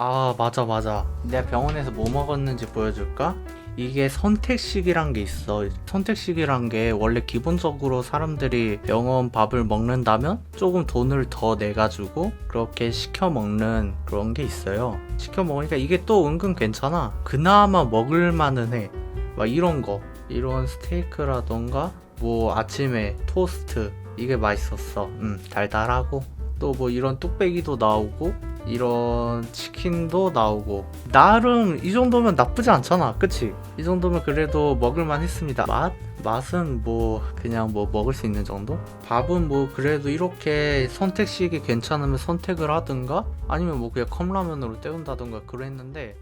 아 맞아 맞아. 내가 병원에서 뭐 먹었는지 보여줄까? 이게 선택식이란 게 있어. 선택식이란 게 원래 기본적으로 사람들이 병원 밥을 먹는다면 조금 돈을 더 내가지고 그렇게 시켜 먹는 그런 게 있어요. 시켜 먹으니까 이게 또 은근 괜찮아. 그나마 먹을만은 해 막 이런 거. 이런 스테이크라던가 뭐 아침에 토스트. 이게 맛있었어. 음 달달하고. 또 뭐 이런 뚝배기도 나오고 이런 치킨도 나오고 나름 이 정도면 나쁘지 않잖아 그치? 이 정도면 그래도 먹을만 했습니다 맛? 맛은 뭐 그냥 뭐 먹을 수 있는 정도? 밥은 뭐 그래도 이렇게 선택식이 괜찮으면 선택을 하든가 아니면 뭐 그냥 컵라면으로 때운다든가 그랬는데